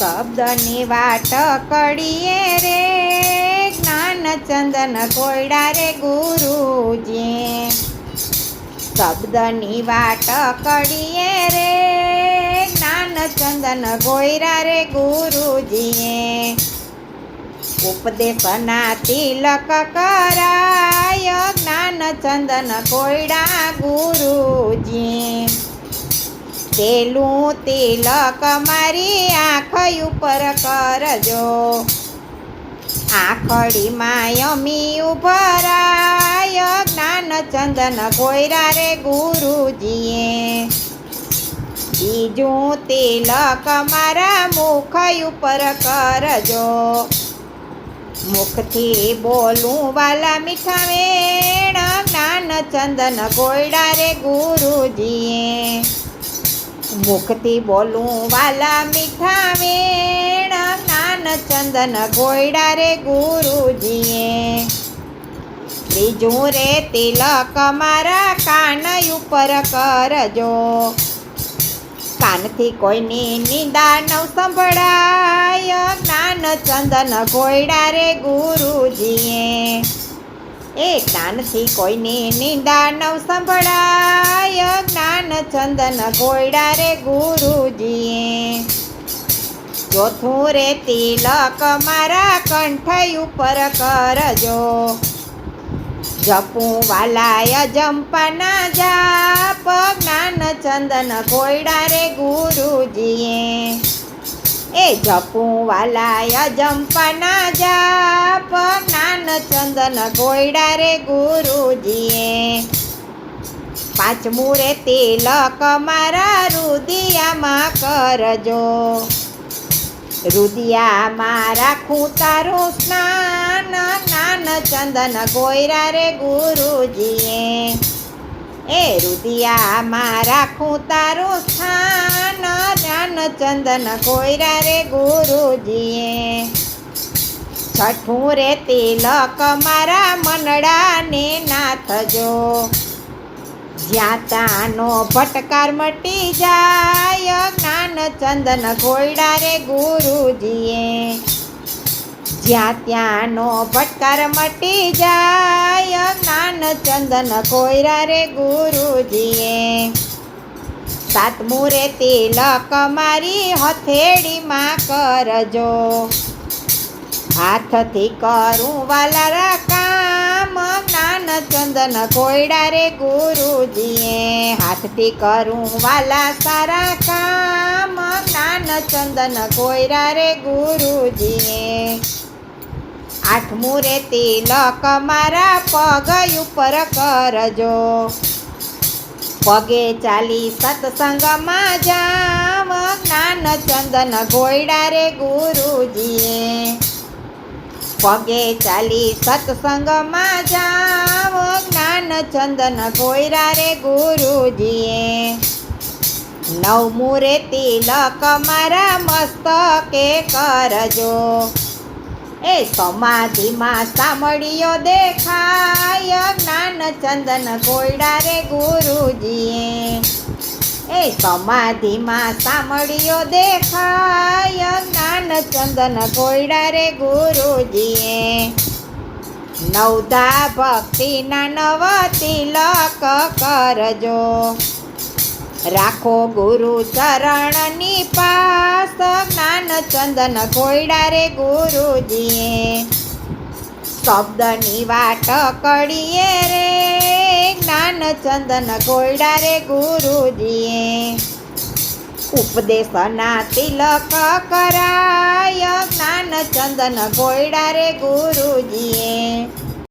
શબ્દની વાટ કડીએ રે જ્ઞાન ચંદન કોયડા રે ગુરુજી. શબ્દની વાટ કડીએ રે જ્ઞાન ચંદન ગોયરા રે ગુરુજીએ ઉપદેશના તિલક કરાય જ્ઞાન ચંદન કોયડા ગુરુજી પેલું તિલક મારી આંખ ઉપર કરજો. આખડીમાં યમી ઉભરાય જ્ઞાન ચંદન કોયરા રે ગુરુજીએ. બીજું તિલક મારા મુખ ઉપર કરજો. મુખથી બોલું વાલા મીઠા વેણ જ્ઞાન ચંદન કોયડા રે ગુરુજીએ. મુખથી બોલું, વાલા મીઠા વેણ જ્ઞાન ચંદન ગોયડા રે ગુરુજીએ. ત્રીજું રે તિલક મારા કાન ઉપર કરજો. કાનથી કોઈની નિંદા નવ સંભળાય જ્ઞાન ચંદન ગોયડા રે ગુરુજીએ. એ જ્ઞાનથી કોઈની નિંદા નવ સંભળાય. જ્ઞાન ચંદન ગોયડા રે ગુરુજીએ. ચોથું રે તિલક મારા કંઠ ઉપર કરજો. જપું વાલાય જંપના જાપ. જ્ઞાન ચંદન ગોયડા રે ગુરુજીએ. એ જપું વાલાય જંપના જાપ નાન ચંદન ગોયડા રે ગુરુજીએ. પાંચમું રે તિલક મારા રુદિયામાં કરજો. રુદિયામાં રાખું તારું સ્નાન નાન ચંદન ગોયરા રે ગુરુજીએ. એ રુદિયામાં રાખું તારું સ્થાન. જ્ઞાન ચંદન કોયરા રે ગુરુજીએ. છઠ્ઠું રે તિલક મારા મનડાને નાથજો. જ્યાં તાનો ભટકાર મટી જાય. જ્ઞાન ચંદન ગોયડા રે ગુરુજીએ. જ્યાં ત્યાંનો ભટકાર મટી જાય, જ્ઞાન ચંદન કોયરા રે ગુરુજીએ. સાતમું રે તિલક મારી હથેળીમાં કરજો. હાથથી કરું વાલા કામ, જ્ઞાન ચંદન કોયડા રે ગુરુજીએ. હાથથી કરું વાલા સારા કામ, જ્ઞાન ચંદન કોયરા રે ગુરુજીએ. આઠમું રે તિલક મારા પગ ઉપર કરજો. પગે ચાલી સત્સંગમાં જામ જ્ઞાન ચંદન ગોયડા રે ગુરુજીએ. પગે ચાલી સત્સંગમાં જાવ, જ્ઞાન ચંદન ગોયરા રે ગુરુજીએ. નવમું રે તિલક મારા મસ્તકે કરજો. એ સમાધિમાં સાંભળ્યો દેખાય જ્ઞાન ચંદન ગોયડા રે ગુરુજીએ. એ સમાધિમાં સાંભળ્યો દેખાય જ્ઞાન ચંદન ગોયડા રે ગુરુજીએ. નવધા ભક્તિના નવ તિલક કરજો. રાખો ગુરુ ચરણની પાસ. જ્ઞાન ચંદન કોયડા રે ગુરુજીએ. શબ્દની વાટ કડીએ રે. જ્ઞાન ચંદન કોયડા રે ગુરુજીએ. ઉપદેશના તિલક કરાય. જ્ઞાન ચંદન કોયડા રે ગુરુજીએ.